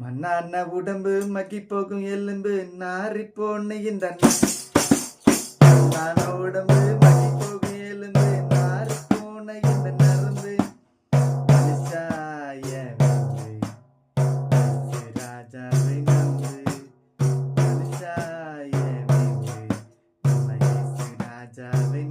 மண்ணான உடம்பு மக்கி போகும் எலும்பு நாரி போன இந்த மண்ணான உடம்பு மக்கி போகும் எலும்பு நாரி போன இந்த நரம்பு. மனுஷாய ராஜாவை நம்பு. மனுஷாய ராஜாவை